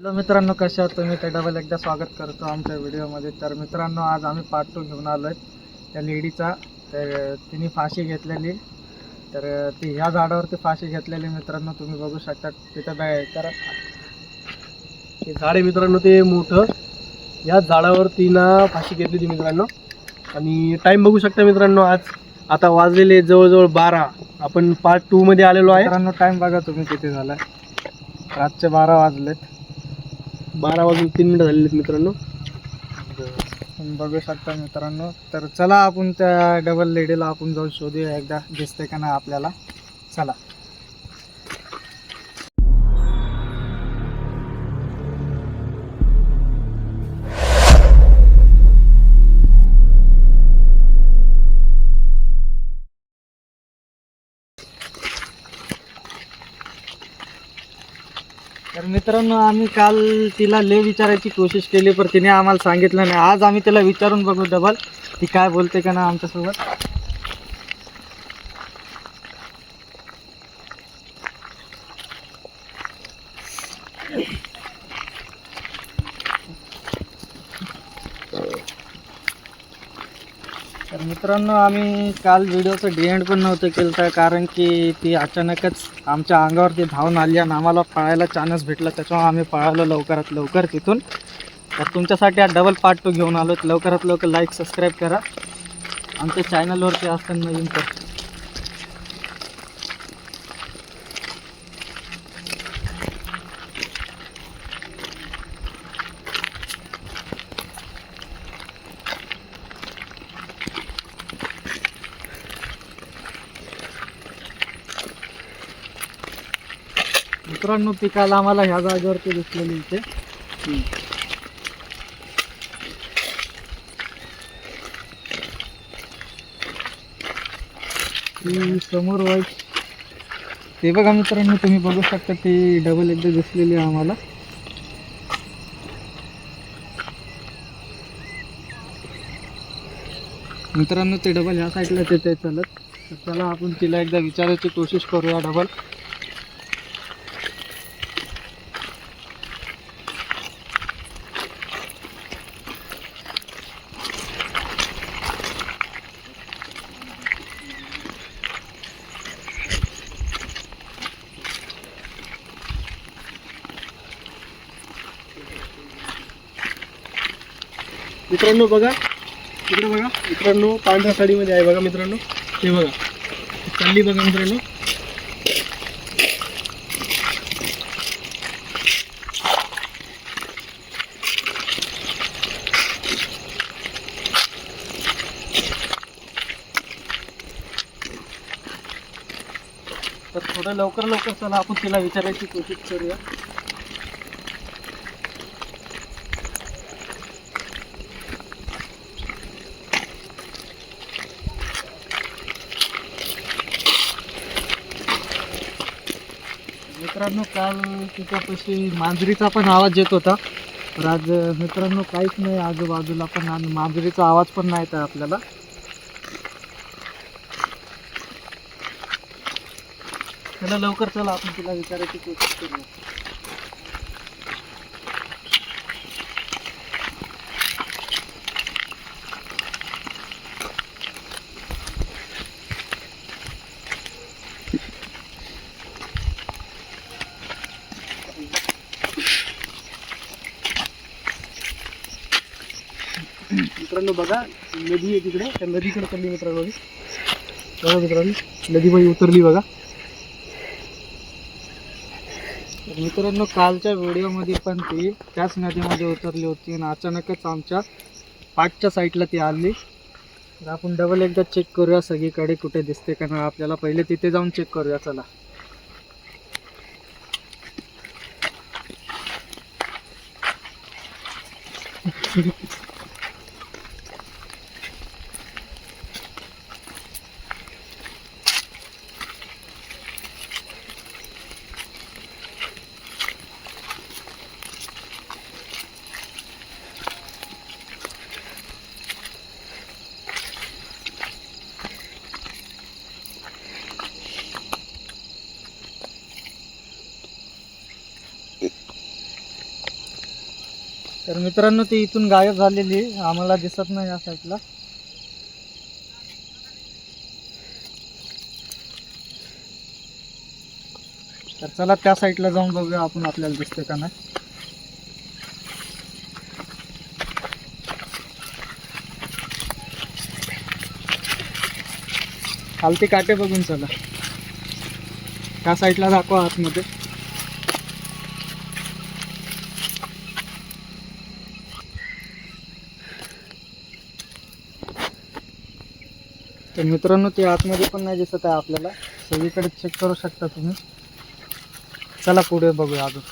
Hello मित्रांनो कशा आहात तुम्ही? ते डबल एकदा स्वागत करतो आमच्या व्हिडिओमध्ये. तर मित्रांनो आज आम्ही पार्ट टू घेऊन आलो आहे त्या लेडीचा तर तिने फाशी घेतलेली. तर ती ह्या झाडावरती फाशी घेतलेली मित्रांनो तुम्ही बघू शकता. तिथं बॅ करा हे झाड आहे मित्रांनो ते मोठं. या झाडावरती ना फाशी घेतली मित्रांनो. आणि टाईम बघू शकता मित्रांनो आज आता वाजलेले जवळजवळ बारा. आपण पार्ट टूमध्ये आलेलो आहे. मित्रांनो टाईम बघा तुम्ही किती झाला रातचे बारा वाजलेत. बारा वाजून तीन मिनिटं झालेली आहेत मित्रांनो. बघू शकता मित्रांनो. तर चला आपण त्या डबल लेडीला आपण जाऊन शोधूया एकदा दिसते का ना आपल्याला. चला. मित्रांनो आम्ही काल तिला ले विचारायची कोशिश केली पण तिने आम्हाला सांगितलं नाही. आज आम्ही तिला विचारून बघू डबल ती काय बोलते का ना आमच्यासोबत. मित्रांनो आम्ही काल व्हिडिओचं डी एंड पण नव्हतं केलं तर कारण की ती अचानकच आमच्या अंगावरती धावून आली आणि आम्हाला पळायला चान्स भेटला. त्याच्यामुळे आम्ही पळालो लवकरात लवकर तिथून. तर तुमच्यासाठी हा डबल पार्ट टू घेऊन आलो लवकरात लवकर लाईक सबस्क्राईब करा. आमच्या चॅनलवरती असतं नवीन तर मित्रांनो पिकाला आम्हाला ह्या जागेवरती दिसलेली इथे. ती समोर वाईट. ते बघा मित्रांनो तुम्ही बघू शकता ती डबल एकदा दिसलेली आहे आम्हाला. मित्रांनो ते डबल ह्या साईडला येते चालत. तर चला आपण तिला एकदा विचारायची कोशिश करूया डबल मित्रांनो बघा. इकडे बघा. मित्रांनो पांढऱ्या साडीमध्ये आहे बघा मित्रांनो. हे बघा. चालली बघा मित्रांनो. तर थोडं लवकर लवकर चला आपण तिला विचारायची कोशिश करूया. मित्रांनो काल तिच्यापाशी मांजरीचा पण आवाज येत होता. तर आज मित्रांनो काहीच नाही आजूबाजूला पण आणि मांजरीचा आवाज पण नाही येत आहे आपल्याला. चला लवकर चला आपण तिला विचारायची कोशिश करूया. मित्रांनो बघा नदी आहे तिकडे. त्या नदीकडे चालली मित्रांनो बघा मित्रांनो नदीमध्ये उतरली बघा. मित्रांनो कालच्या व्हिडिओमध्ये पण ती त्याच नदीमध्ये उतरली होती आणि अचानकच आमच्या पाठच्या साईडला ती आली. तर आपण डबल एकदा चेक करूया सगळीकडे कुठे दिसते का ना आपल्याला पहिले तिथे जाऊन चेक करूया चला. तर मित्रांनो ती इथून गायब झालेली आम्हाला दिसत नाही या साईडला तर चला त्या साईडला जाऊन बघूया आपण आपल्याला दिसते का नाही. खालती काटे बघून चला. त्या साईडला दाखवा आतमध्ये. तर मित्रांनो ते आतमध्ये पण नाही दिसत आहे आपल्याला. सगळीकडे चेक करू शकता तुम्ही. चला पुढे बघूया अजून.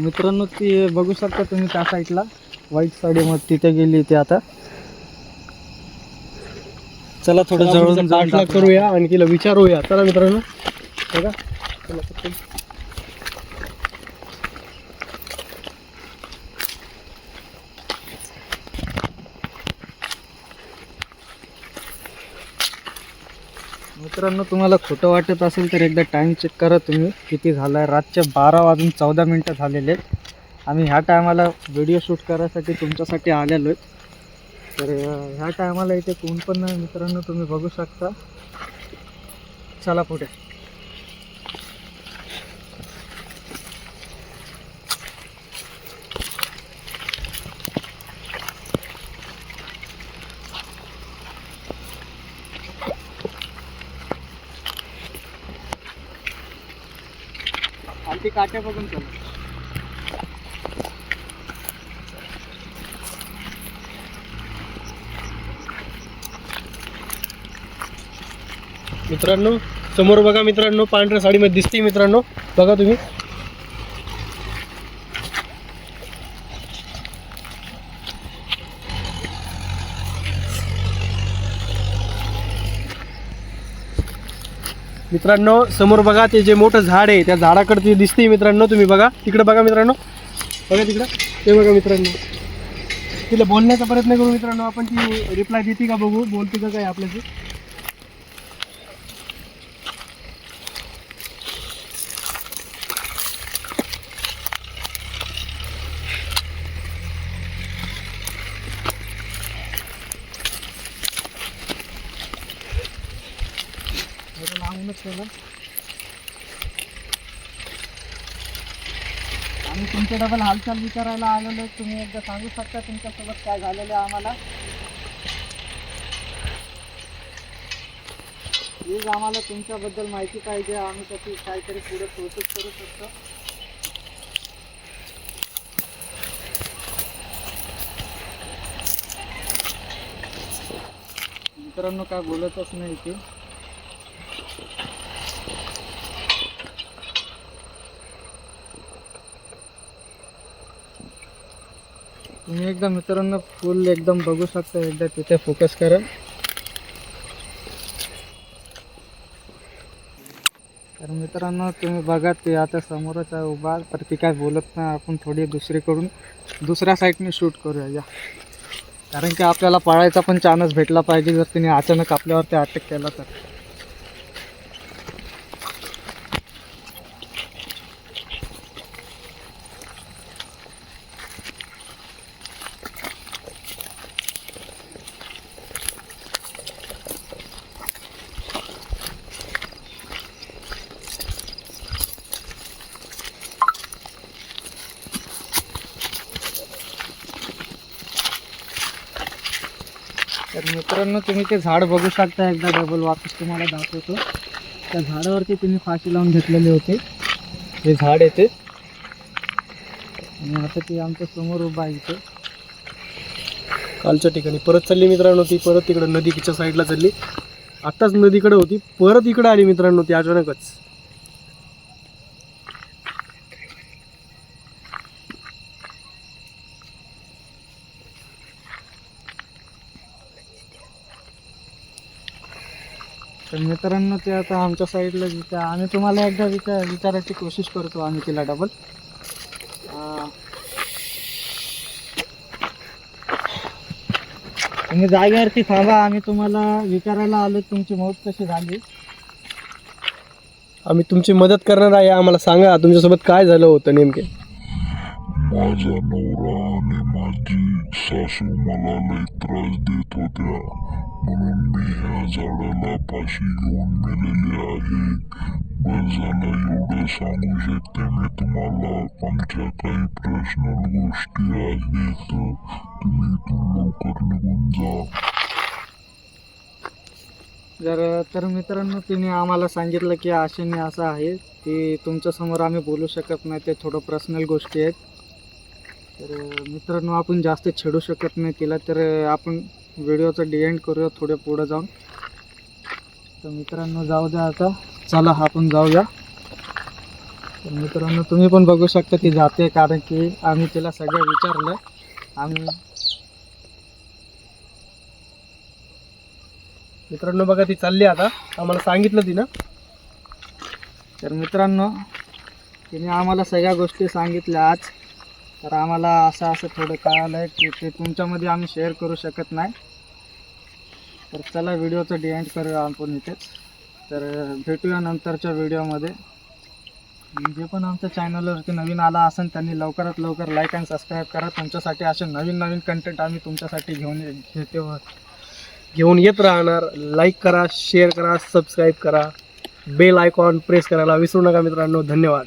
मित्रांनो ती बघू शकता तुम्ही त्या साईडला व्हाईट साडीमध्ये तिथे गेली ती आता. चला थोडं जवळून जाऊन पाठलाग दाखवू. करूया आणि तिला विचारूया. चला मित्रांनो. बघा. मित्रांनो तुम्हाला खोटं वाटत असेल तर एकदा टाईम चेक करा तुम्ही. किती झाला आहे रातचे बारा वाजून चौदा मिनटं झालेले आहेत. आम्ही ह्या टायमाला व्हिडिओ शूट करायसाठी तुमच्यासाठी आलेलो आहे तर ह्या टायमाला इथे कोण पण नाही मित्रांनो तुम्ही बघू शकता. चला पुढे. ते काट्या बघून चला. मित्रांनो समोर बघा मित्रांनो पांढऱ्या साडीमध्ये दिसते मित्रांनो. बघा तुम्ही. मित्रांनो समोर बघा ते जे मोठं झाड आहे त्या झाडाकडे दिसते मित्रांनो तुम्ही बघा. तिकडे बघा मित्रांनो. बघा तिकडं. ते बघा मित्रांनो. तिला बोलण्याचा प्रयत्न करू मित्रांनो आपण ती रिप्लाय देते का बघू? बोलते का काय आपल्याशी? जरा आम्ही तुमचे डबल हालचाल विचारायला आलेलो आहे. तुम्ही एकदा सांगू शकता तुमच्यासोबत काय झालेलं आहे आम्हाला? प्लीज आम्हाला तुमच्याबद्दल माहिती पाहिजे. आम्ही त्याची काहीतरी पुढे प्रोसेस करू शकतो. मित्रांनो काय बोलतच नाही ते तुम्ही एकदा मित्रांनो फुल एकदम बघू शकता एकदा तिथे फोकस करा. तर मित्रांनो तुम्ही बघा ते आता समोरच आहे उभा तर ती काय बोलत नाही आपण थोडी दुसरीकडून दुसऱ्या साईडने शूट करूया या. कारण की आपल्याला पळायचा पण चान्स भेटला पाहिजे जर तिने अचानक आपल्यावरती अटॅक केला तर. मित्रांनो तुम्ही ते झाड बघू शकता. एकदा डबल वापस तुम्हाला दाखवतो. त्या झाडावरती तुम्ही फाशी लावून घेतलेले होते. हे झाड येते. आणि आता ती आमच्यासमोर उभा आहे इथे. कालच्या ठिकाणी परत चालली मित्रांनो ती. परत तिकडं नदीच्या साईडला चालली. आत्ताच नदीकडे होती. परत इकडे आली मित्रांनो ती अचानकच. तर मित्रांनो ते आता आमच्या साईडला जिथे आम्ही तुम्हाला एकदा विचार विचारायची कोशिश करतो आम्ही तिला डबल तुम्ही जागेवरती थांबा आम्ही तुम्हाला विचारायला आलो तुमची मौत कशी झाली? आम्ही तुमची मदत करणार आहे आम्हाला सांगा तुमच्यासोबत काय झालं होतं नेमके? माझा नवरा आणि माझी सासू मला लय त्रास देत होत्या. म्हणून मी ह्या झाडाला पाशी घेऊन मेलेले आहे. बस झालं एवढं सांगू शकते मी तुम्हाला. आमच्या काही पर्सनल गोष्टी आहेत. तुम्ही इथून लवकर निघून जा. जर तर मित्रांनो तिने आम्हाला सांगितलं की आशेने असं आहे. की तुमच्यासमोर आम्ही बोलू शकत नाही. ते थोडं पर्सनल गोष्टी आहेत. तर मित्रांनो आपण जास्त छेडू शकत नाही तिला तर आपण व्हिडिओचं डिएंड करूया थोडे पुढं जाऊन. तर मित्रांनो जाऊ द्या आता. चला आपण जाऊया. तर मित्रांनो तुम्ही पण बघू शकता ती जाते कारण की आम्ही तिला सगळं विचारलं. आम्ही मित्रांनो बघा ती चालली आता. आम्हाला सांगितलं तिनं. तर मित्रांनो तिने आम्हाला सगळ्या गोष्टी सांगितल्या आज. तर आम्हाला असं असं थोडं कळालं आहे की ते तुमच्यामध्ये आम्ही शेअर करू शकत नाही. तर चला व्हिडिओचं डिएंड करूया आपण इथेच तर भेटूया नंतरच्या व्हिडिओमध्ये. जे पण आमच्या चॅनलवरती नवीन आला असेल त्यांनी लवकरात लवकर लाईक अँड सबस्क्राईब करा. तुमच्यासाठी असे नवीन नवीन कंटेंट आम्ही तुमच्यासाठी घेऊन ये- घेते व घेऊन येत राहणार. लाईक करा शेअर करा सबस्क्राईब करा. बेल आयकॉन प्रेस करायला विसरू नका मित्रांनो. धन्यवाद.